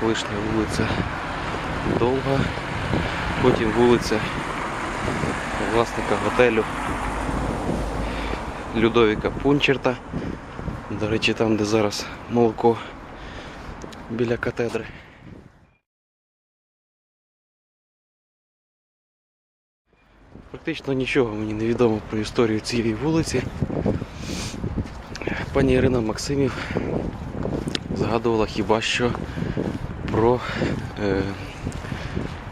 колишня вулиця Довга, потім вулиця власника готелю Людовіка Пунчерта. До речі, там, де зараз молоко біля катедри. Практично нічого мені не відомо про історію цієї вулиці. Пані Ірина Максимів згадувала хіба що про е,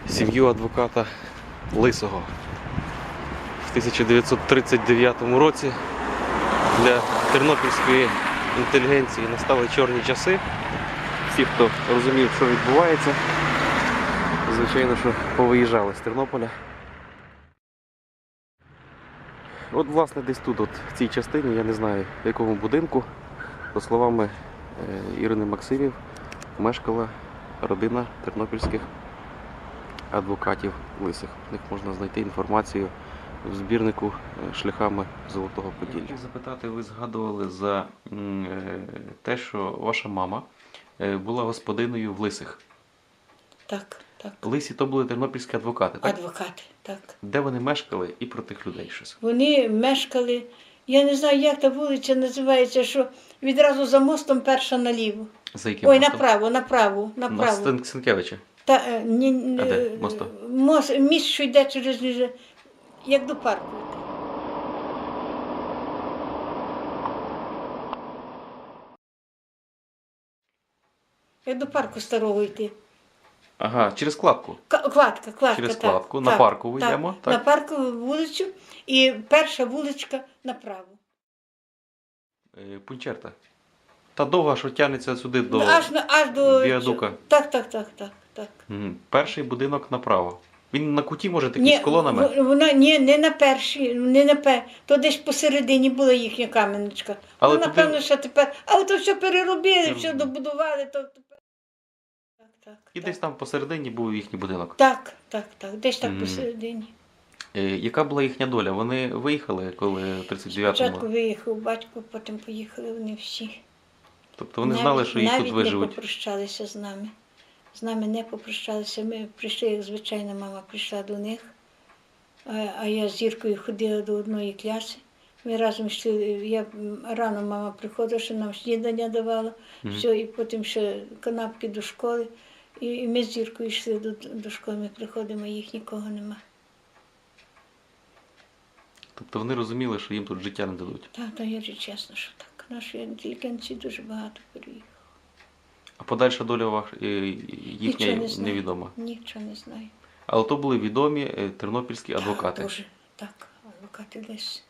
сім'ю адвоката Лисого. В 1939 році для тернопільської інтелігенції настали чорні часи. Всі, хто розумів, що відбувається, звичайно, що повиїжджали з Тернополя. От, власне, десь тут, от, в цій частині, я не знаю, в якому будинку, за словами е, Ірини Максимів, мешкала родина тернопільських адвокатів лисих. В них можна знайти інформацію в збірнику е, шляхами Золотого Поділля. Запитати, ви згадували за е, те, що ваша мама е, була господиною в лисих. Так, так. Лисі то були тернопільські адвокати, так? Адвокати, так. Де вони мешкали і про тих людей щось. Вони мешкали, я не знаю, як та вулиця називається, що відразу за мостом перша наліво. За яким Ой, мостом? направо, направо, На направо. Стен- Сенкевича. Та, е, ні, ні, А де? е, Мост, міст, що йде через Ніже- як до парку. Як до парку старого йти. Ага, через кладку. К- Кладка, кладка. Через так, кладку. так, На паркову так, йдемо, На паркову вулицю і перша вуличка направо. Е, Пунчерта. Та довга, що тягнеться сюди до. аж, на- аж до віадука. Так, так, так, так, так. Мгм. Перший будинок направо. Він на куті може такий з колонами. в- Вона ні, не на першій, не на пер... То десь посередині була їхня кам'яночка. Але ну, туди- напевно, що тепер. Але то все переробили, все добудували, то. Так. І так. десь там посередині був їхній будинок. Так, так, так. Десь так Мгм. посередині. Е, Яка була їхня доля? Вони виїхали, коли 39-му. Спочатку виїхав батько, потім поїхали вони всі. Тобто вони навіть, знали, що їх тут навіть тут не виживуть. попрощалися з нами. З нами не попрощалися. Ми прийшли, як звичайно, мама прийшла до них. А, я з Зіркою ходила до одної класи. Ми разом йшли. Я рано мама приходила, що нам снідання давала, Мгм. все, і потім ще канапки до школи. І, і ми з Зіркою йшли до, до школи, ми приходимо, їх нікого нема. Тобто вони розуміли, що їм тут життя не дадуть. Так, то я ж чесно, що так. Наші інтелігенції дуже багато переїхали. А подальша доля ваш... е, їхня Нічого не знаю. невідома. Нічого не знаю. Але то були відомі е, тернопільські Так, адвокати. Дуже, так, адвокати десь.